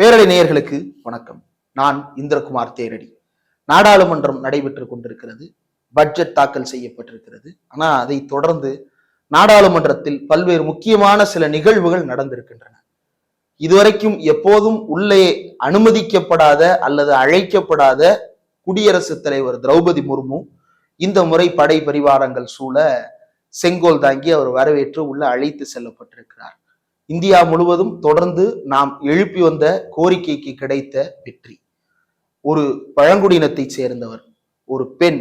பேரலை நேயர்களுக்கு வணக்கம். நான் இந்திரகுமார் தேரடி. நாடாளுமன்றம் நடைபெற்று கொண்டிருக்கிறது. பட்ஜெட் தாக்கல் செய்யப்பட்டிருக்கிறது. ஆனா அதை தொடர்ந்து நாடாளுமன்றத்தில் பல்வேறு முக்கியமான சில நிகழ்வுகள் நடந்திருக்கின்றன. இதுவரைக்கும் எப்போதும் உள்ளே அனுமதிக்கப்படாத அல்லது அழைக்கப்படாத குடியரசுத் தலைவர் திரௌபதி முர்மு இந்த முறை படை பரிவாரங்கள் சூழ செங்கோல் தாங்கி அவர் வரவேற்று உள்ள அழைத்து செல்லப்பட்டிருக்கிறார். இந்தியா முழுவதும் தொடர்ந்து நாம் எழுப்பி வந்த கோரிக்கைக்கு கிடைத்த வெற்றி. ஒரு பழங்குடியினத்தை சேர்ந்தவர் ஒரு பெண்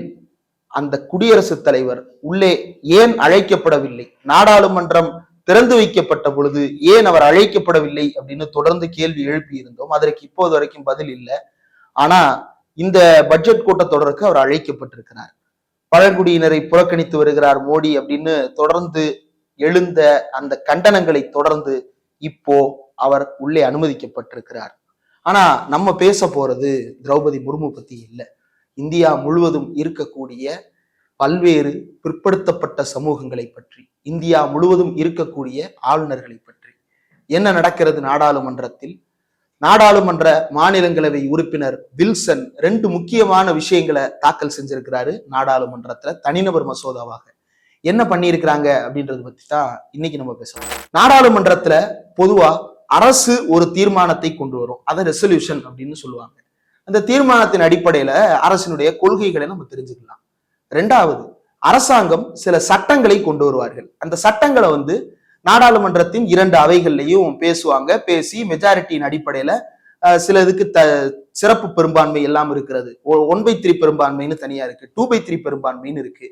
அந்த குடியரசுத் தலைவர் உள்ளே ஏன் அழைக்கப்படவில்லை? நாடாளுமன்றம் திறந்து வைக்கப்பட்ட பொழுது ஏன் அவர் அழைக்கப்படவில்லை அப்படின்னு தொடர்ந்து கேள்வி எழுப்பி இருந்தோம் அதற்கு இப்போது வரைக்கும் பதில் இல்லை. ஆனா இந்த பட்ஜெட் கூட்டத்தொடருக்கு அவர் அழைக்கப்பட்டிருக்கிறார். பழங்குடியினரை புறக்கணித்து வருகிறார் மோடி அப்படின்னு தொடர்ந்து எழுந்த அந்த கண்டனங்களை தொடர்ந்து இப்போ அவர் உள்ளே அனுமதிக்கப்பட்டிருக்கிறார். ஆனா நம்ம பேச போறது திரௌபதி முர்மு பத்தி இல்லை. இந்தியா முழுவதும் இருக்கக்கூடிய பல்வேறு பிற்படுத்தப்பட்ட சமூகங்களை பற்றி இந்தியா முழுவதும் இருக்கக்கூடிய ஆளுநர்களை பற்றி என்ன நடக்கிறது நாடாளுமன்றத்தில்? நாடாளுமன்ற மாநிலங்களவை உறுப்பினர் வில்சன் ரெண்டு முக்கியமான விஷயங்களை தாக்கல் செஞ்சிருக்கிறாரு நாடாளுமன்றத்துல தனிநபர் மசோதாவாக. என்ன பண்ணியிருக்கிறாங்க அப்படின்றத பத்தி தான் இன்னைக்கு நம்ம பேசலாம் நாடாளுமன்றத்துல பொதுவா அரசு ஒரு தீர்மானத்தை கொண்டு வரும். அதை ரெசல்யூஷன் அப்படின்னு சொல்லுவாங்க. அந்த தீர்மானத்தின் அடிப்படையில அரசினுடைய கொள்கைகளை நம்ம தெரிஞ்சுக்கலாம். ரெண்டாவது அரசாங்கம் சில சட்டங்களை கொண்டு வருவார்கள். அந்த சட்டங்களை வந்து நாடாளுமன்றத்தின் இரண்டு அவைகள்லையும் பேசுவாங்க. பேசி மெஜாரிட்டியின் அடிப்படையில சில இதுக்கு த சிறப்பு பெரும்பான்மை எல்லாம் இருக்கிறது. ஒன் பை த்ரீ பெரும்பான்மைன்னு தனியா இருக்கு. டூ பை த்ரீ பெரும்பான்மைன்னு இருக்கு.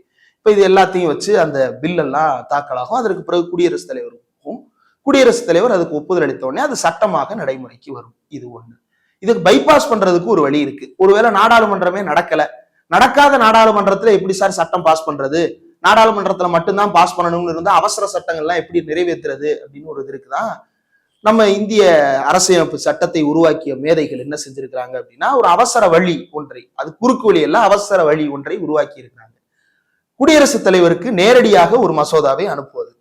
இப்போ இது எல்லாத்தையும் வச்சு அந்த பில்லெல்லாம் தாக்கலாகும். அதற்கு பிறகு குடியரசுத் தலைவருக்கும் குடியரசுத் தலைவர் அதுக்கு ஒப்புதல் அளித்த உடனே அது சட்டமாக நடைமுறைக்கு வரும். இது ஒண்ணு. இதுக்கு பைபாஸ் பண்றதுக்கு ஒரு வழி இருக்கு. ஒருவேளை நாடாளுமன்றமே நடக்கல. நடக்காத நாடாளுமன்றத்துல எப்படி சார் சட்டம் பாஸ் பண்றது? நாடாளுமன்றத்துல மட்டும்தான் பாஸ் பண்ணணும்னு இருந்தா அவசர சட்டங்கள்லாம் எப்படி நிறைவேற்றுறது அப்படின்னு ஒரு இது இருக்குதான் நம்ம இந்திய அரசியமைப்பு சட்டத்தை உருவாக்கிய மேதைகள் என்ன செஞ்சிருக்கிறாங்க அப்படின்னா ஒரு அவசர வழி ஒன்றை அது குறுக்கு வழி எல்லாம் அவசர வழி ஒன்றை உருவாக்கி இருக்கிறாங்க குடியரசுத் தலைவருக்கு நேரடியாக ஒரு மசோதாவை அனுப்புவது.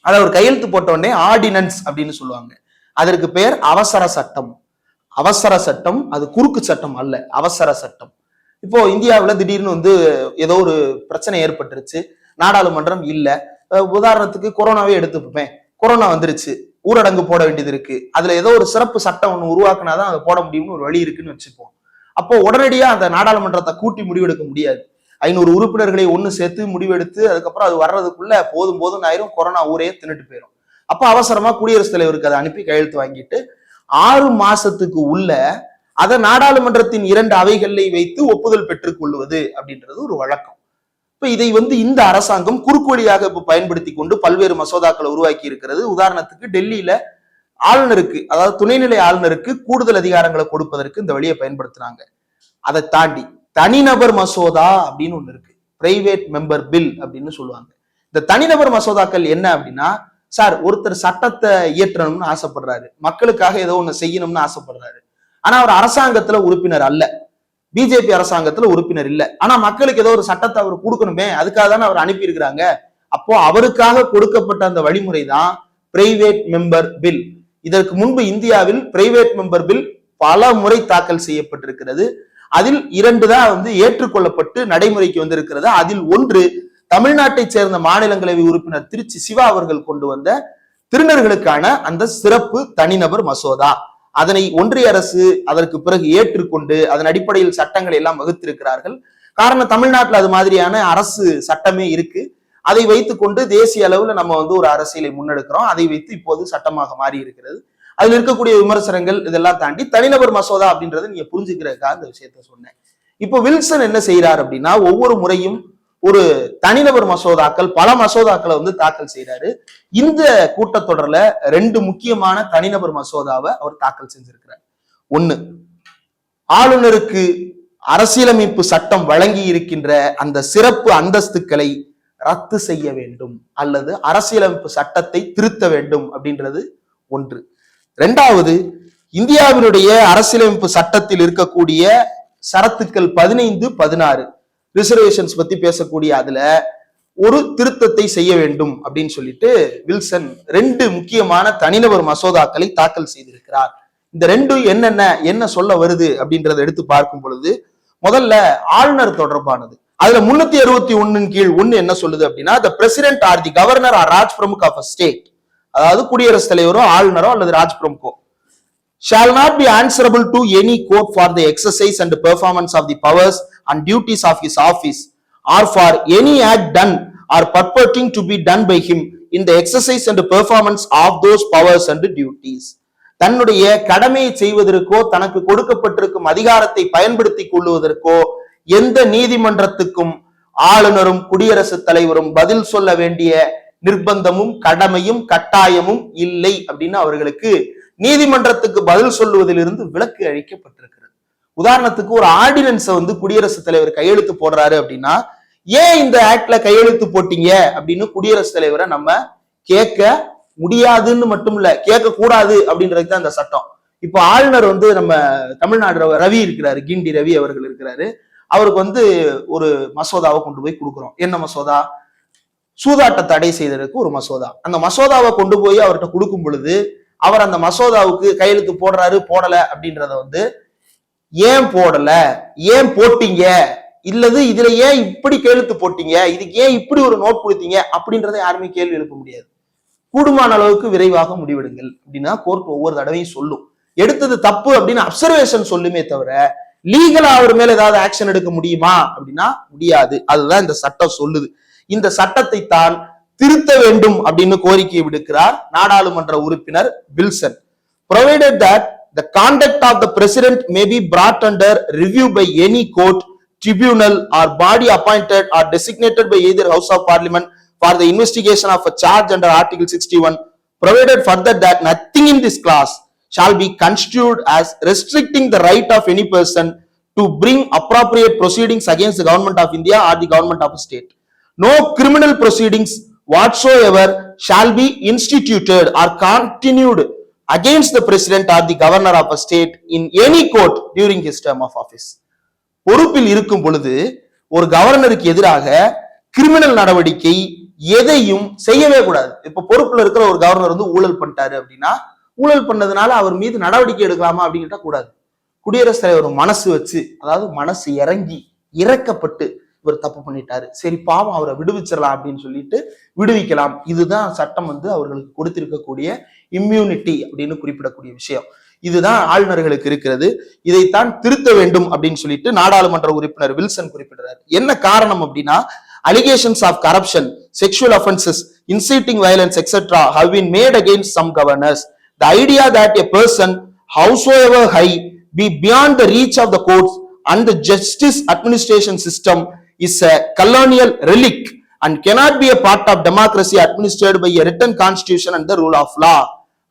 அதை ஒரு கையெழுத்து போட்ட ஆர்டினன்ஸ் அப்படின்னு சொல்லுவாங்க. அதற்கு பெயர் அவசர சட்டம். அவசர சட்டம் அது குறுக்கு சட்டம் அல்ல அவசர சட்டம். இப்போ இந்தியாவில் திடீர்னு வந்து ஏதோ ஒரு பிரச்சனை ஏற்பட்டுருச்சு. நாடாளுமன்றம் இல்லை. உதாரணத்துக்கு கொரோனாவே எடுத்துப்பேன் கொரோனா வந்துருச்சு. ஊரடங்கு போட வேண்டியது இருக்கு. அதுல ஏதோ ஒரு சிறப்பு சட்டம் ஒண்ணு உருவாக்குனாதான் அதை போட முடியும்னு ஒரு வழி இருக்குன்னு வச்சுப்போம். அப்போ உடனடியா அந்த நாடாளுமன்றத்தை கூட்டி முடிவெடுக்க முடியாது. ஐநூறு உறுப்பினர்களை ஒன்று சேர்த்து முடிவெடுத்து அதுக்கப்புறம் அது வர்றதுக்குள்ள போதும் போதும் ஆயிரும் கொரோனா ஊரே தின்னுட்டு போயிடும் அப்போ அவசரமா குடியரசுத் தலைவருக்கு அதை அனுப்பி கையெழுத்து வாங்கிட்டு ஆறு மாசத்துக்கு உள்ள அதை நாடாளுமன்றத்தின் இரண்டு அவைகளை வைத்து ஒப்புதல் பெற்றுக் கொள்வது அப்படின்றது ஒரு வழக்கம். இப்ப இதை வந்து இந்த அரசாங்கம் குறுக்கு வழியாக இப்ப பயன்படுத்தி கொண்டு பல்வேறு மசோதாக்களை உருவாக்கி இருக்கிறது. உதாரணத்துக்கு டெல்லியில ஆளுநருக்கு அதாவது துணைநிலை ஆளுநருக்கு கூடுதல் அதிகாரங்களை கொடுப்பதற்கு இந்த வழியை பயன்படுத்துறாங்க. அதை தாண்டி தனிநபர் மசோதா அப்படின்னு ஒண்ணு இருக்கு. பிரைவேட் மெம்பர் பில் அப்படின்னு சொல்லுவாங்க. இந்த தனிநபர் மசோதாக்கள் என்ன அப்படின்னா சார் ஒருத்தர் சட்டத்தை இயற்றணும்னு ஆசைப்படுறாரு. மக்களுக்காக ஏதோ ஒண்ணு செய்யணும்னு ஆசைப்படுறாரு. ஆனா அவர் அரசாங்கத்துல உறுப்பினர் அல்ல. பிஜேபி அரசாங்கத்துல உறுப்பினர் இல்ல. ஆனா மக்களுக்கு ஏதோ ஒரு சட்டத்தை அவர் கொடுக்கணுமே அதுக்காக தானே அவர் அனுப்பி இருக்கிறாங்க அப்போ அவருக்காக கொடுக்கப்பட்ட அந்த வழிமுறை தான் பிரைவேட் மெம்பர் பில் இதற்கு முன்பு இந்தியாவில் பிரைவேட் மெம்பர் பில் பல முறை தாக்கல் செய்யப்பட்டிருக்கிறது. அதில் இரண்டு தான் வந்து ஏற்றுக்கொள்ளப்பட்டு நடைமுறைக்கு வந்திருக்கிறது. அதில் ஒன்று தமிழ்நாட்டை சேர்ந்த மாநிலங்களவை உறுப்பினர் திருச்சி சிவா அவர்கள் கொண்டு வந்த திருநர்களுக்கான அந்த சிறப்பு தனிநபர் மசோதா. அதனை ஒன்றிய அரசு அதற்கு பிறகு ஏற்றுக்கொண்டு அதன் அடிப்படையில் சட்டங்களை எல்லாம் வகுத்திருக்கிறார்கள். காரணம் தமிழ்நாட்டில் அது மாதிரியான அரசு சட்டமே இருக்கு. அதை வைத்துக்கொண்டு தேசிய அளவில் நம்ம வந்து ஒரு அரசியலை முன்னெடுக்கிறோம். அதை வைத்து இப்போது சட்டமாக மாறி இருக்கிறது அதுல இருக்கக்கூடிய விமர்சனங்கள் இதெல்லாம் தாண்டி தனிநபர் மசோதா அப்படின்றத நீங்க புரிஞ்சுக்கிறதுக்காக இந்த விஷயத்த சொன்னேன். இப்போ வில்சன் என்ன செய்யறாரு அப்படின்னா ஒவ்வொரு முறையும் ஒரு தனிநபர் மசோதாக்கள் பல மசோதாக்களை வந்து தாக்கல் செய்யறாரு இந்த கூட்டத்தொடர்ல ரெண்டு முக்கியமான தனிநபர் மசோதாவை அவர் தாக்கல் செஞ்சிருக்கிறார். ஒண்ணு ஆளுநருக்கு அரசியலமைப்பு சட்டம் வழங்கி இருக்கின்ற அந்த சிறப்பு அந்தஸ்துக்களை ரத்து செய்ய வேண்டும் அல்லது அரசியலமைப்பு சட்டத்தை திருத்த வேண்டும் அப்படின்றது ஒன்று. ரெண்டாவது இந்தியாவினுடைய அரசியலமைப்பு சட்டத்தில் இருக்கக்கூடிய சரத்துக்கள் பதினைந்து பதினாறு ரிசர்வேஷன்ஸ் பத்தி பேசக்கூடிய அதுல ஒரு திருத்தத்தை செய்ய வேண்டும் அப்படின்னு சொல்லிட்டு வில்சன் ரெண்டு முக்கியமான தனிநபர் மசோதாக்களை தாக்கல் செய்திருக்கிறார். இந்த ரெண்டும் என்னென்ன என்ன சொல்ல வருது அப்படின்றத எடுத்து பார்க்கும் பொழுது முதல்ல ஆளுநர் தொடர்பானது. அதுல முன்னூத்தி அறுபத்தி ஒன்னின் கீழ் ஒன்னு என்ன சொல்லுது அப்படின்னா the president or the governor or Raj Pramukh of state அதாவது குடியரசுத் தலைவரோ ஆளுநரோ அல்லது ராஜ்பிரமுகோ shall not be answerable to any court for the exercise and performance of the powers and duties of his office or for any act done or purporting to be done by him இந்த exercise and performance of those powers and duties தன்னுடைய கடமையை செய்வதற்கோ தனக்கு கொடுக்கப்பட்டிருக்கும் அதிகாரத்தை பயன்படுத்தி கொள்ளுவதற்கோ எந்த நீதிமன்றத்துக்கும் ஆளுநரும் குடியரசுத் தலைவரும் பதில் சொல்ல வேண்டிய நிர்பந்தமும் கடமையும் கட்டாயமும் இல்லை அப்படின்னு அவர்களுக்கு நீதிமன்றத்துக்கு பதில் சொல்லுவதிலிருந்து விலக்கு அளிக்கப்பட்டிருக்கிறது. உதாரணத்துக்கு ஒரு ஆர்டினன்ஸை வந்து குடியரசுத் தலைவர் கையெழுத்து போடுறாரு அப்படின்னா ஏன் இந்த ஆக்ட்ல கையெழுத்து போட்டீங்க அப்படின்னு குடியரசுத் தலைவரை நம்ம கேட்க முடியாதுன்னு மட்டும் இல்ல கேட்க கூடாது அப்படின்றது தான் இந்த சட்டம். இப்போ ஆளுநர் வந்து நம்ம தமிழ்நாடு ரவி இருக்கிறாரு கிண்டி ரவி அவர்கள் இருக்கிறாரு. அவருக்கு வந்து ஒரு மசோதாவை கொண்டு போய் கொடுக்குறோம். என்ன மசோதா? சூதாட்ட தடை செய்ததற்கு ஒரு மசோதா. அந்த மசோதாவை கொண்டு போய் அவர்கிட்ட கொடுக்கும் பொழுது அவர் அந்த மசோதாவுக்கு கையெழுத்து போடுறாரு போடல அப்படின்றத வந்து ஏன் போடல? ஏன் போட்டீங்க? இல்லது இதுல ஏன் இப்படி கையெழுத்து போட்டீங்க? இதுக்கு ஏன் இப்படி ஒரு நோட் கொடுத்தீங்க? அப்படின்றத யாருமே கேள்வி எழுப்ப முடியாது. கூடுமான அளவுக்கு விரைவாக முடிவெடுங்கள் அப்படின்னா கோர்ட் ஒவ்வொரு தடவையும் சொல்லும். எடுத்தது தப்பு அப்படின்னு அப்சர்வேஷன் சொல்லுமே தவிர லீகலா அவர் மேல ஏதாவது ஆக்ஷன் எடுக்க முடியுமா அப்படின்னா முடியாது. அதுதான் இந்த சட்டம் சொல்லுது. இந்த சட்டத்தை தான் திருத்த வேண்டும் அப்படின்னு கோரிக்கை விடுக்கிறார் நாடாளுமன்ற உறுப்பினர் Wilson provided that the conduct of the president may be brought under review by any court tribunal or body appointed or designated by either house of parliament for the investigation of a charge under article 61 provided further that nothing in this clause shall be construed as restricting the right of any person to bring appropriate proceedings against the government of india or the government of a state no criminal proceedings proceedings ever shall be instituted or continued against the president or the governor of a state in any court during his term of office பொறுப்பில் இருக்கும் பொழுது ஒரு கவர்னருக்கு எதிராக criminal நடவடிக்கை எதையும் செய்யவே கூடாது. இப்ப பொறுப்புல இருக்கிற ஒரு கவர்னர் வந்து ஊழல் பண்ணிட்டாரு அப்படின்னா ஊழல் பண்ணதுனால அவர் மீது நடவடிக்கை எடுக்கலாமா அப்படின்னு கூடாது. குடியரசுத் தலைவர் மனசு வச்சு அதாவது மனசு இறங்கி இறக்கப்பட்டு இவர் தப்பு பண்ணிட்டாரு சரி பாவம் அவரை விடுவிச்சிடலாம் அப்படின்னு சொல்லிட்டு விடுவிக்கலாம் இதுதான் சட்டம் வந்து அவர்களுக்கு கொடுத்திருக்கக்கூடிய இம்யூனிட்டி அப்படின்னு குறிப்பிடக்கூடிய விஷயம் இதுதான் ஆளுநர்களுக்கு இருக்கிறது இதைத்தான் திருத்த வேண்டும் அப்படின்னு சொல்லிட்டு நாடாளுமன்ற உறுப்பினர் வில்சன் குறிப்பிடுறாரு என்ன காரணம் அப்படின்னா allegations of corruption sexual offences inciting violence etcetera have been made against some governors the idea that a person howsoever high be beyond the reach of the courts and the justice administration system is a colonial relic and cannot be a part of democracy administered by a written constitution and the rule of law.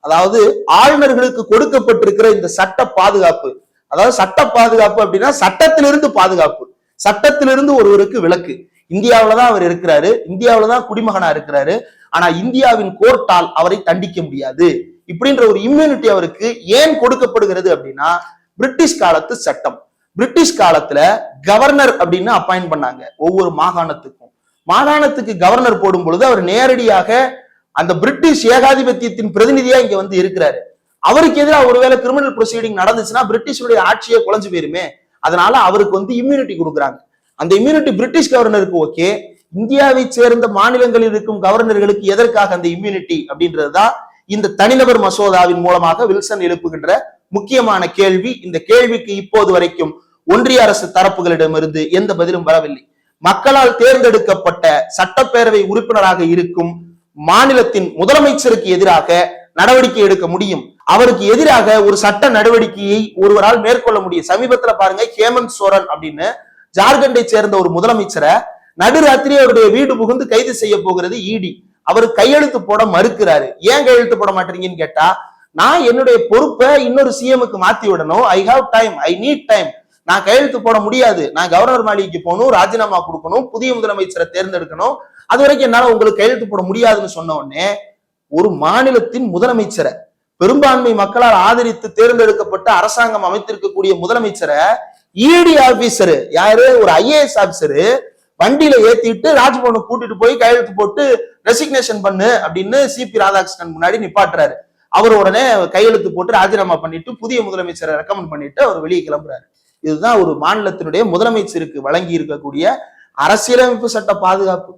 அதாவது ஆளுநர்களுக்கு கொடுக்கப்பட்டிருக்கிற இந்த சட்ட பாதுகாப்பு அதாவது சட்ட பாதுகாப்பு அப்படின்னா சட்டத்திலிருந்து பாதுகாப்பு. சட்டத்திலிருந்து ஒருவருக்கு விலக்கு இந்தியாவில தான் அவர் இருக்கிறாரு. இந்தியாவில தான் குடிமகனா இருக்கிறாரு. ஆனா இந்தியாவின் கோர்ட்டால் அவரை தண்டிக்க முடியாது. இப்படின்ற ஒரு இம்யூனிட்டி அவருக்கு ஏன் கொடுக்கப்படுகிறது அப்படின்னா பிரிட்டிஷ் காலத்து சட்டம். பிரிட்டிஷ் காலத்துல கவர்னர் அப்படின்னு அப்பாயிண்ட் பண்ணாங்க. ஒவ்வொரு மாகாணத்துக்கும். மாகாணத்துக்கு கவர்னர் போடும் பொழுது அவர் நேரடியாக அந்த பிரிட்டிஷ் ஏகாதிபத்தியத்தின் பிரதிநிதியா இங்க வந்து இருக்கிறாரு. அவருக்கு எதிராக ஒருவேளை கிரிமினல் ப்ரொசீடிங் நடந்துச்சுன்னா பிரிட்டிஷுடைய ஆட்சியை குழஞ்சு போயிருமே. அதனால அவருக்கு வந்து இம்யூனிட்டி கொடுக்குறாங்க. அந்த இம்யூனிட்டி பிரிட்டிஷ் கவர்னருக்கு ஓகே இந்தியாவை சேர்ந்த மாநிலங்களில் இருக்கும் கவர்னர்களுக்கு எதற்காக அந்த இம்யூனிட்டி அப்படின்றதுதான் இந்த தனிநபர் மசோதாவின் மூலமாக வில்சன் எழுப்புகின்ற முக்கியமான கேள்வி. இந்த கேள்விக்கு இப்போது வரைக்கும் ஒன்றிய அரசு தரப்புகளிடமிருந்து எந்த பதிலும் வரவில்லை. மக்களால் தேர்ந்தெடுக்கப்பட்ட சட்டப்பேரவை உறுப்பினராக இருக்கும் மாநிலத்தின் முதலமைச்சருக்கு எதிராக நடவடிக்கை எடுக்க முடியும். அவருக்கு எதிராக ஒரு சட்ட நடவடிக்கையை ஒருவரால் மேற்கொள்ள முடியும். சமீபத்துல பாருங்க ஹேமந்த் சோரன் அப்படின்னு ஜார்க்கண்டை சேர்ந்த ஒரு முதலமைச்சரை நடுராத்திரி அவருடைய வீடு புகுந்து கைது செய்ய போகிறது இடி. அவர் கையெழுத்து போட மறுக்கிறாரு. ஏன் கையெழுத்து போட மாட்டீங்கன்னு கேட்டா நான் என்னுடைய பொறுப்பை இன்னொரு சிஎம்க்கு மாத்தி விடணும். I have time I need time நான் கையெழுத்து போட முடியாது. நான் கவர்னர் மாளிகைக்கு போகணும் ராஜினாமா கொடுக்கணும் புதிய முதலமைச்சரை தேர்ந்தெடுக்கணும். அது வரைக்கும் என்னால உங்களுக்கு கையெழுத்து போட முடியாதுன்னு சொன்ன உடனே ஒரு மாநிலத்தின் முதலமைச்சரை பெரும்பான்மை மக்களால் ஆதரித்து தேர்ந்தெடுக்கப்பட்ட அரசாங்கம் அமைத்திருக்கக்கூடிய முதலமைச்சரை இடி ஆபீசர் யாரு? ஒரு ஐஏஎஸ் ஆபீசரு வண்டியில ஏத்திட்டு ராஜ்பவனை கூட்டிட்டு போய் கையெழுத்து போட்டு ரெசிக்னேஷன் பண்ணு அப்படின்னு சிபி ராதாகிருஷ்ணன் முன்னாடி நிப்பாட்டுறாரு. அவர் உடனே கையெழுத்து போட்டு ராஜினாமா பண்ணிட்டு புதிய முதலமைச்சரை ரெக்கமெண்ட் பண்ணிட்டு அவர் வெளியே கிளம்புறாரு. இதுதான் ஒரு மாநிலத்தினுடைய முதலமைச்சருக்கு வழங்கி இருக்கக்கூடிய அரசியலமைப்பு சட்ட பாதுகாப்பு.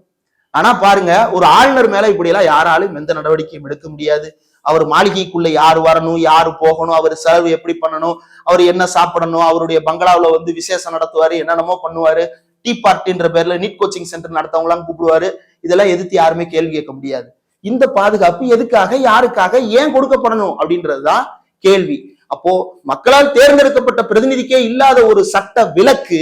ஆனா பாருங்க ஒரு ஆளுநர் மேல இப்படி எல்லாம் யாராலும் எந்த நடவடிக்கையும் எடுக்க முடியாது. அவர் மாளிகைக்குள்ள யார் வரணும் யார் போகணும் அவர் செலவு எப்படி பண்ணணும் அவர் என்ன சாப்பிடணும் அவருடைய பங்களாவில் வந்து விசேஷம் நடத்துவாரு என்னென்னமோ பண்ணுவாரு. டீ பார்ட்டின்ற பேர்ல நீட் கோச்சிங் சென்டர் நடத்தவங்களாம் கூப்பிடுவாரு. இதெல்லாம் எதிர்த்து யாருமே கேள்வி கேட்க முடியாது. இந்த பாதுகாப்பு எதுக்காக யாருக்காக ஏன் கொடுக்கப்படணும் அப்படின்றதுதான் கேள்வி. அப்போ மக்களால் தேர்ந்தெடுக்கப்பட்ட பிரதிநிதிக்கே இல்லாத ஒரு சட்ட விலக்கு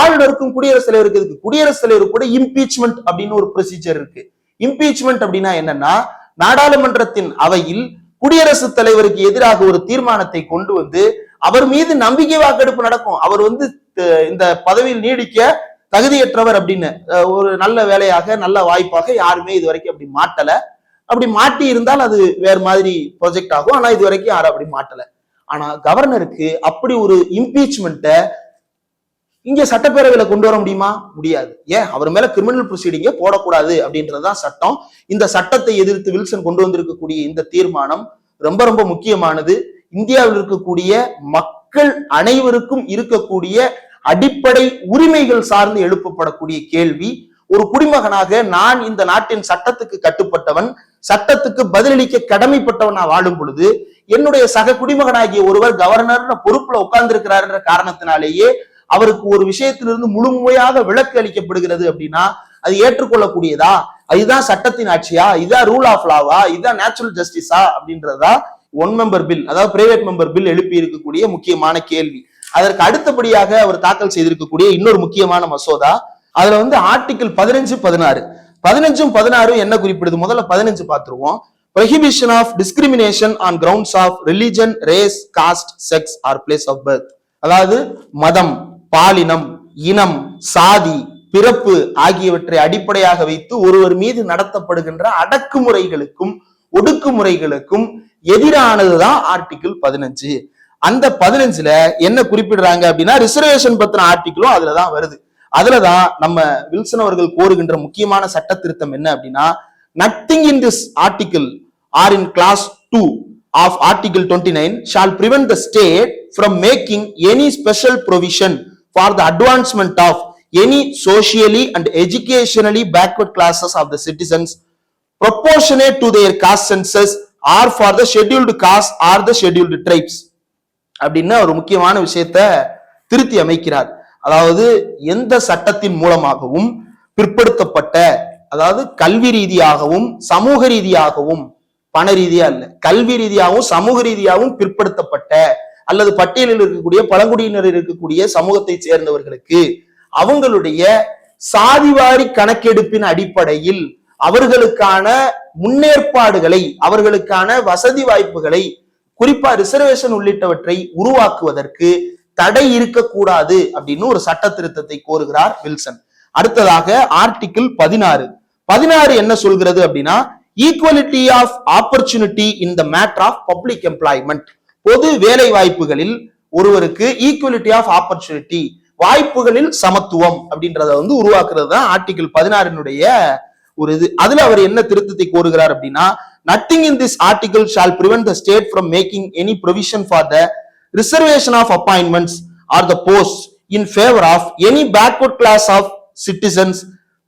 ஆளுநருக்கும் குடியரசுத் தலைவருக்கு இருக்கு. குடியரசுத் தலைவர் கூட இம்பீச்மெண்ட் அப்படின்னு ஒரு ப்ரொசீஜர் இருக்கு. இம்பீச்மெண்ட் அப்படின்னா என்னன்னா நாடாளுமன்றத்தின் அவையில் குடியரசுத் தலைவருக்கு எதிராக ஒரு தீர்மானத்தை கொண்டு வந்து அவர் மீது நம்பிக்கை வாக்கெடுப்பு நடக்கும். அவர் வந்து இந்த பதவியில் நீடிக்க தகுதியற்றவர் அப்படின்னு ஒரு நல்ல வேலையாக நல்ல வாய்ப்பாக யாருமே இது வரைக்கும் அப்படி மாட்டல. அப்படி மாட்டி இருந்தால் அது வேற மாதிரி ப்ரொஜெக்ட் ஆகும். ஆனா இது வரைக்கும் யாரும் அப்படி மாட்டல. ஆனா கவர்னருக்கு அப்படி ஒரு இம்பீச்மெண்ட்டை இங்க சட்டப்பேரவையில கொண்டு வர முடியுமா? முடியாது. ஏன்? அவர் மேல கிரிமினல் ப்ரொசீடிங்க போடக்கூடாது அப்படின்றதுதான் சட்டம். இந்த சட்டத்தை எதிர்த்து வில்சன் கொண்டு வந்திருக்கக்கூடிய இந்த தீர்மானம் ரொம்ப ரொம்ப முக்கியமானது. இந்தியாவில் இருக்கக்கூடிய மக்கள் அனைவருக்கும் இருக்கக்கூடிய அடிப்படை உரிமைகள் சார்ந்து எழுப்பப்படக்கூடிய கேள்வி. ஒரு குடிமகனாக நான் இந்த நாட்டின் சட்டத்துக்கு கட்டுப்பட்டவன் சட்டத்துக்கு பதிலளிக்க கடமைப்பட்டவன் நான் வாழும் பொழுது என்னுடைய சக குடிமகனாகிய ஒருவர் கவர்னர் பொறுப்புல உட்கார்ந்து காரணத்தினாலேயே அவருக்கு ஒரு விஷயத்திலிருந்து முழுமையாக விளக்கு அளிக்கப்படுகிறது அப்படின்னா அது ஏற்றுக்கொள்ளக்கூடியதா? இதுதான் சட்டத்தின் ஆட்சியா? இதுதான் ரூல் ஆஃப் லாவா இதுதான் நேச்சுரல் ஜஸ்டிஸா அப்படின்றதா ஒன் மெம்பர் பில் அதாவது பிரைவேட் மெம்பர் பில் எழுப்பி இருக்கக்கூடிய முக்கியமான கேள்வி. அதற்கு அடுத்தபடியாக அவர் தாக்கல் செய்திருக்கக்கூடிய இன்னொரு முக்கியமான மசோதா அதுல வந்து ஆர்டிகிள் பதினஞ்சு பதினாறு. பதினஞ்சும் பதினாறும் என்ன குறிப்பிடுது? முதல்ல பதினஞ்சு பார்த்துருவோம். Prohibition of discrimination on grounds of religion race caste sex or place of birth. அதாவது மதம் பாலினம் இனம் சாதி பிறப்பு ஆகியவற்றை அடிப்படையாக வைத்து ஒருவர் மீது நடத்தப்படுகின்ற அடக்குமுறைகளுக்கும் ஒடுக்குமுறைகளுக்கும் எதிரானதுதான் ஆர்டிகிள் பதினஞ்சு. அந்த பதினஞ்சுல என்ன குறிப்பிடுறாங்க அப்படின்னா ரிசர்வேஷன் பத்தின ஆர்டிகிளும் அதுலதான் வருது. அதுலதான் நம்ம வில்சன் அவர்கள் கோருகின்ற முக்கியமான சட்ட திருத்தம் என்ன அப்படின்னா nothing in this article or in clause two of article twenty nine shall prevent the state from making any special provision for the advancement of any socially and educationally backward classes of the citizens proportionate to their caste census or for the scheduled caste or the scheduled tribes அப்படின்னு ஒரு முக்கியமான விஷயத்த திருத்தி அமைக்கிறார் அதாவது எந்த சட்டத்தின் மூலமாகவும் பிற்படுத்தப்பட்ட அதாவது கல்வி ரீதியாகவும் சமூக ரீதியாகவும் பண ரீதியா இல்ல கல்வி ரீதியாகவும் சமூக ரீதியாகவும் பிற்படுத்தப்பட்ட அல்லது பட்டியலில் இருக்கக்கூடிய பழங்குடியினர் இருக்கக்கூடிய சமூகத்தை சேர்ந்தவர்களுக்கு அவங்களுடைய சாதிவாரி கணக்கெடுப்பின் அடிப்படையில் அவர்களுக்கான முன்னேற்பாடுகளை அவர்களுக்கான வசதி வாய்ப்புகளை குறிப்பா ரிசர்வேஷன் உள்ளிட்டவற்றை உருவாக்குவதற்கு தடை இருக்கக்கூடாது அப்படின்னு ஒரு சட்ட திருத்தத்தை கோருகிறார் வில்சன். அடுத்ததாக ஆர்டிகிள் பதினாறு. பதினாறு என்ன சொல்கிறது அப்படின்னா equality of opportunity in the matter of public employment பொது வேலை வாய்ப்புகளில் ஒருவருக்கு ஈக்குவலிட்டி ஆஃப் ஆப்பர்ச்சுனிட்டி வாய்ப்புகளில் சமத்துவம் அப்படின்றத வந்து உருவாக்குறது தான் ஆர்டிகிள் பதினாறினுடைய ஒரு இது. அதுல அவர் என்ன திருத்தத்தை கோருகிறார் அப்படின்னா nothing in this article shall prevent the state from making any provision for the reservation of appointments or the post in favour of any backward class of citizens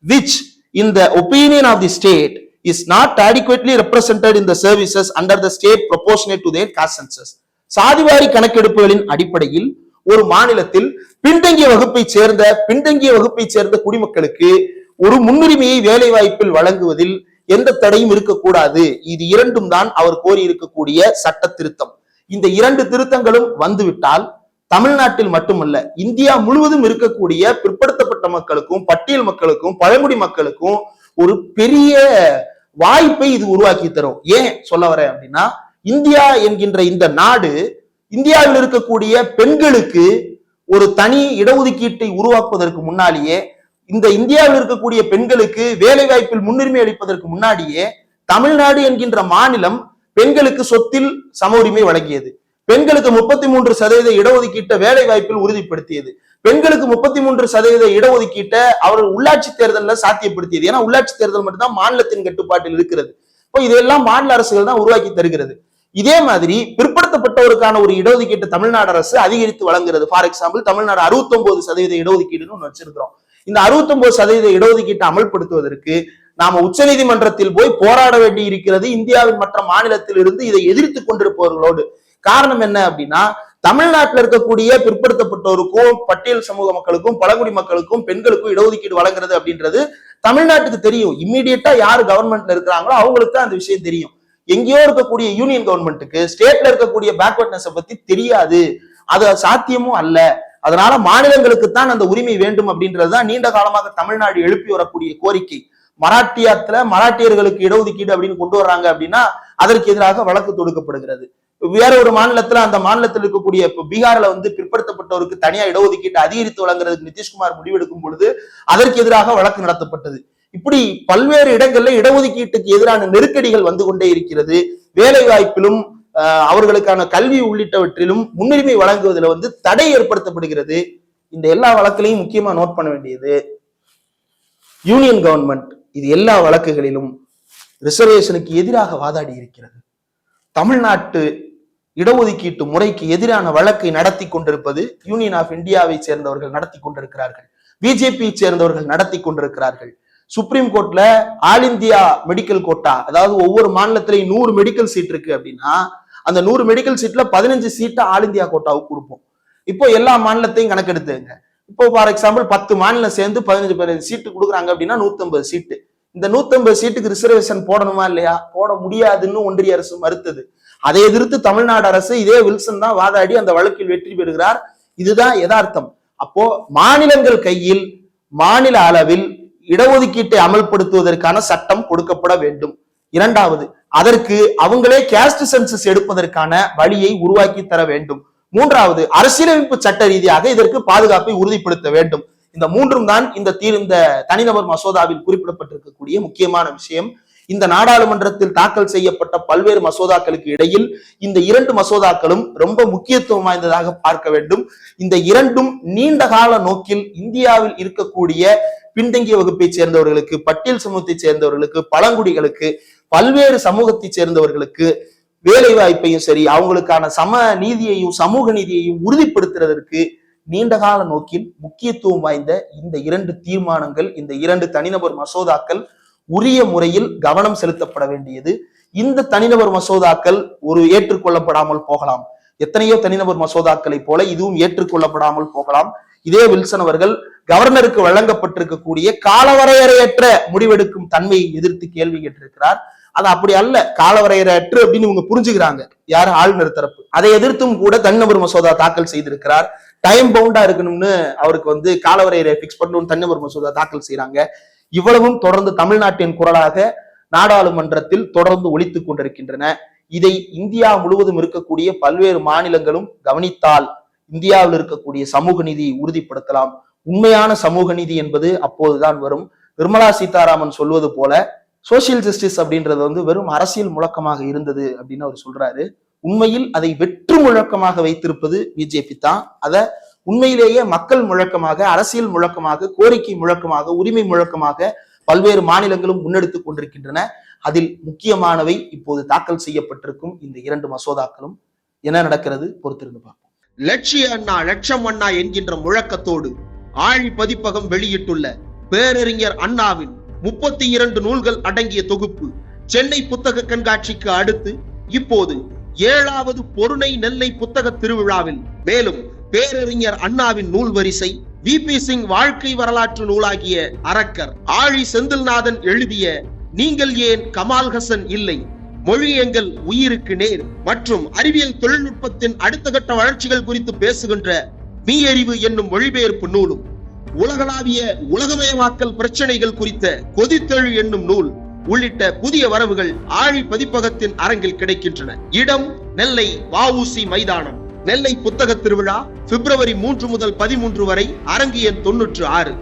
which in the opinion of the state is not adequately represented in the services under the state proportionate to their caste census சாதிவாரி கணக்கெடுப்புகளின் அடிப்படையில் ஒரு மாநிலத்தில் பின்தங்கிய வகுப்பை சேர்ந்த பின்தங்கிய வகுப்பை சேர்ந்த குடிமக்களுக்கு ஒரு முன்னுரிமையை வேலை வாய்ப்பில் வழங்குவதில் எந்த தடையும் இருக்கக்கூடாது இது இரண்டும் தான் அவர் கோரியிருக்கக்கூடிய சட்ட திருத்தம் இந்த இரண்டு திருத்தங்களும் வந்துவிட்டால் தமிழ்நாட்டில் மட்டுமல்ல இந்தியா முழுவதும் இருக்கக்கூடிய பிற்படுத்தப்பட்ட மக்களுக்கும் பட்டியல் மக்களுக்கும் பழங்குடி மக்களுக்கும் ஒரு பெரிய வாய்ப்பை இது உருவாக்கி தரும். ஏன் சொல்ல வரேன் அப்படின்னா இந்தியா என்கின்ற இந்த நாடு இந்தியாவில் இருக்கக்கூடிய பெண்களுக்கு ஒரு தனி இடஒதுக்கீட்டை உருவாக்குவதற்கு முன்னாலேயே இந்த இந்தியாவில் இருக்கக்கூடிய பெண்களுக்கு வேலை வாய்ப்பில் முன்னுரிமை அளிப்பதற்கு முன்னாடியே தமிழ்நாடு என்கின்ற மாநிலம் பெண்களுக்கு சொத்தில் சம உரிமை வழங்கியது. பெண்களுக்கு முப்பத்தி மூன்று சதவீத இடஒதுக்கீட்டை வேலை வாய்ப்பில் உறுதிப்படுத்தியது. பெண்களுக்கு முப்பத்தி மூன்று சதவீத இடஒதுக்கீட்டை அவர் உள்ளாட்சி தேர்தலில் சாத்தியப்படுத்தியது. ஏன்னா உள்ளாட்சி தேர்தல் மட்டும்தான் மாநிலத்தின் கட்டுப்பாட்டில் இருக்கிறது. இப்போ இதெல்லாம் மாநில அரசுகள் தான் உருவாக்கி தருகிறது. இதே மாதிரி பிற்படுத்தப்பட்டவருக்கான ஒரு இடஒதுக்கீட்டை தமிழ்நாடு அரசு அதிகரித்து வழங்குறது ஃபார் எக்ஸாம்பிள் தமிழ்நாடு 69% சதவீத இடஒதுக்கீடுன்னு ஒன்று வச்சிருக்கிறோம். இந்த 69% சதவீத இடஒதுக்கீட்டை அமல்படுத்துவதற்கு நாம உச்சநீதிமன்றத்தில் போய் போராட வேண்டி இருக்கிறது இந்தியாவின் மற்ற மாநிலத்தில் இருந்து இதை எதிர்த்து கொண்டிருப்பவர்களோடு. காரணம் என்ன அப்படின்னா தமிழ்நாட்டில் இருக்கக்கூடிய பிற்படுத்தப்பட்டோருக்கும் பட்டியல் சமூக மக்களுக்கும் பழங்குடி மக்களுக்கும் பெண்களுக்கும் இடஒதுக்கீடு வழங்குறது அப்படின்றது தமிழ்நாட்டுக்கு தெரியும். இம்மிடியட்டா யார் கவர்மெண்ட்ல இருக்கிறாங்களோ அவங்களுக்கு தான் அந்த விஷயம் தெரியும். எங்கேயோ இருக்கக்கூடிய யூனியன் கவர்மெண்ட்டுக்கு ஸ்டேட்ல இருக்கக்கூடிய பேக்வர்ட்னஸ் பத்தி தெரியாது. அது சாத்தியமும் அல்ல. அதனால மாநிலங்களுக்கு தான் அந்த உரிமை வேண்டும் அப்படின்றதுதான் நீண்ட காலமாக தமிழ்நாடு எழுப்பி வரக்கூடிய கோரிக்கை. மராட்டியத்துல மராட்டியர்களுக்கு இடஒதுக்கீடு அப்படின்னு கொண்டு வர்றாங்க அப்படின்னா அதற்கு எதிராக வழக்கு தொடுக்கப்படுகிறது. வேற ஒரு மாநிலத்துல அந்த மாநிலத்தில் இருக்கக்கூடிய இப்ப பீகார்ல வந்து பிற்படுத்தப்பட்டவருக்கு தனியா இடஒதுக்கீட்டு அதிகரித்து வழங்குறதுக்கு நிதிஷ்குமார் முடிவெடுக்கும் பொழுது அதற்கு எதிராக வழக்கு நடத்தப்பட்டது. இப்படி பல்வேறு இடங்கள்ல இடஒதுக்கீட்டுக்கு எதிரான நெருக்கடிகள் வந்து கொண்டே இருக்கிறது. வேலை வாய்ப்பிலும் ஆஹ், அவர்களுக்கான கல்வி உள்ளிட்டவற்றிலும் முன்னுரிமை வழங்குவதில் வந்து தடை ஏற்படுத்தப்படுகிறது. இந்த எல்லா வழக்கிலையும் முக்கியமா நோட் பண்ண வேண்டியது யூனியன் கவர்மெண்ட் இது எல்லா வழக்குகளிலும் ரிசர்வேஷனுக்கு எதிராக வாதாடி இருக்கிறது. தமிழ்நாட்டு இடஒதுக்கீட்டு முறைக்கு எதிரான வழக்கை நடத்தி கொண்டிருப்பது யூனியன் ஆஃப் இந்தியாவை சேர்ந்தவர்கள் நடத்தி கொண்டிருக்கிறார்கள். பிஜேபியை சேர்ந்தவர்கள் நடத்தி கொண்டிருக்கிறார்கள். சுப்ரீம் கோர்ட்ல ஆல் இந்தியா மெடிக்கல் கோட்டா அதாவது ஒவ்வொரு மாநிலத்திலையும் நூறு மெடிக்கல் சீட் இருக்கு அப்படின்னா அந்த நூறு மெடிக்கல் சீட்ல பதினஞ்சு சீட்டை ஆல் இந்தியா கோட்டாவுக்கு கொடுப்போம். இப்போ எல்லா மாநிலத்தையும் கணக்கெடுத்துங்க இப்போ ஃபார் எக்ஸாம்பிள் பத்து மாநிலம் சேர்ந்து பதினஞ்சு பதினஞ்சு சீட்டு கொடுக்குறாங்க அப்படின்னா நூத்தம்பது சீட்டு இந்த நூத்தம்பது சீட்டுக்கு ரிசர்வேஷன் போடணுமா இல்லையா? போட முடியாதுன்னு ஒன்றிய அரசு மறுத்தது. அதை எதிர்த்து தமிழ்நாடு அரசு இதே வில்சன் தான் வாதாடி அந்த வழக்கில் வெற்றி பெறுகிறார். இதுதான் யதார்த்தம். அப்போ மாநிலங்கள் கையில் மாநில அளவில் இடஒதுக்கீட்டை அமல்படுத்துவதற்கான சட்டம் கொடுக்கப்பட வேண்டும். இரண்டாவது அதற்கு அவங்களே கேஸ்ட் சென்சஸ் எடுப்பதற்கான வழியை உருவாக்கி தர வேண்டும். மூன்றாவது அரசியலமைப்பு சட்ட ரீதியாக இதற்கு பாதுகாப்பை உறுதிப்படுத்த வேண்டும். இந்த மூன்றும் தான் இந்த தீர் இந்த தனிநபர் மசோதாவில் குறிப்பிடப்பட்டிருக்கக்கூடிய முக்கியமான விஷயம். இந்த நாடாளுமன்றத்தில் தாக்கல் செய்யப்பட்ட பல்வேறு மசோதாக்களுக்கு இடையில் இந்த இரண்டு மசோதாக்களும் ரொம்ப முக்கியத்துவம் வாய்ந்ததாக பார்க்க வேண்டும். இந்த இரண்டும் நீண்ட கால நோக்கில் இந்தியாவில் இருக்கக்கூடிய பின்தங்கிய வகுப்பை சேர்ந்தவர்களுக்கு பட்டியல் சமூகத்தை சேர்ந்தவர்களுக்கு பழங்குடிகளுக்கு பல்வேறு சமூகத்தை சேர்ந்தவர்களுக்கு வேலை வாய்ப்பையும் சரி அவங்களுக்கான சம நீதியையும் சமூக நீதியையும் உறுதிப்படுத்துறதற்கு நீண்ட கால நோக்கில் முக்கியத்துவம் வாய்ந்த இந்த இரண்டு தீர்மானங்கள் இந்த இரண்டு தனிநபர் மசோதாக்கள் உரிய முறையில் கவனம் செலுத்தப்பட வேண்டியது. இந்த தனிநபர் மசோதாக்கள் ஒரு ஏற்றுக்கொள்ளப்படாமல் போகலாம். எத்தனையோ தனிநபர் மசோதாக்களை போல இதுவும் ஏற்றுக்கொள்ளப்படாமல் போகலாம். இதே வில்சன் அவர்கள் கவர்னருக்கு வழங்கப்பட்டிருக்கக்கூடிய காலவரையறையற்ற முடிவெடுக்கும் தன்மையை எதிர்த்து கேள்வி கேட்டிருக்கிறார். அது அப்படி அல்ல. காலவரையறையற்று அப்படின்னு இவங்க புரிஞ்சுக்கிறாங்க. யார்? ஆளுநர் தரப்பு அதை எதிர்த்தும் கூட தனிநபர் மசோதா தாக்கல் செய்திருக்கிறார். டைம் பவுண்டா இருக்கணும்னு அவருக்கு வந்து காலவரையறை பிக்ஸ் பண்ணணும் தனிநபர் மசோதா தாக்கல் செய்யறாங்க இவ்வளவும் தொடர்ந்து தமிழ்நாட்டின் குரலாக நாடாளுமன்றத்தில் தொடர்ந்து ஒழித்துக் கொண்டிருக்கின்றன. இதை இந்தியா முழுவதும் இருக்கக்கூடிய பல்வேறு மாநிலங்களும் கவனித்தால் இந்தியாவில் இருக்கக்கூடிய சமூக நீதியை உறுதிப்படுத்தலாம். உண்மையான சமூக நீதி என்பது அப்போதுதான் வரும். நிர்மலா சீதாராமன் சொல்வது போல சோசியல் ஜஸ்டிஸ் அப்படின்றது வந்து வெறும் அரசியல் முழக்கமாக இருந்தது அப்படின்னு அவர் சொல்றாரு. உண்மையில் அதை வெற்று முழக்கமாக வைத்திருப்பது பிஜேபி தான். அதை உண்மையிலேயே மக்கள் முழக்கமாக அரசியல் முழக்கமாக கோரிக்கை முழக்கமாக உரிமை முழக்கமாக பல்வேறு மாநிலங்களும் முன்னெடுத்துக் கொண்டிருக்கின்றன. அதில் முக்கியமானவை இப்போது தாக்கல் செய்யப்பட்டிருக்கும் இந்த இரண்டு மசோதாக்களும். என்ன நடக்கிறது? பொறுத்திருந்து பார்ப்போம். லட்சிய அண்ணா லட்சம் அண்ணா என்கின்ற முழக்கத்தோடு ஆழி பதிப்பகம் வெளியிட்டுள்ள பேரறிஞர் அண்ணாவின் முப்பத்தி இரண்டு நூல்கள் அடங்கிய தொகுப்பு. சென்னை புத்தக கண்காட்சிக்கு அடுத்து இப்போது ஏழாவது பொருணை நெல்லை புத்தக திருவிழாவில். மேலும் பேரறிஞர் அண்ணாவின் நூல் வரிசை வி. பி. சிங் வாழ்க்கை வரலாற்று நூலாகிய அரக்கர். ஆழி செந்தில்நாதன் எழுதிய நீங்கள் ஏன் கமால் ஹசன் இல்லை? மொழி எங்கள் உயிருக்கு நேர். மற்றும் அறிவியல் தொழில்நுட்பத்தின் அடுத்த கட்ட வளர்ச்சிகள் குறித்து பேசுகின்ற மீயறிவு என்னும் மொழிபெயர்ப்பு நூலும். உலகளாவிய உலகமயமாக்கல் பிரச்சனைகள் குறித்த கொதித்தெழு என்னும் நூல் உள்ளிட்ட புதிய வரவுகள் ஆழி பதிப்பகத்தின் அரங்கில் கிடைக்கின்றன. இடம் நெல்லை வஉசி மைதானம். நெல்லை புத்தக திருவிழா பிப்ரவரி மூன்று முதல் பதிமூன்று வரை அரங்கு எண் தொன்னூற்று ஆறு.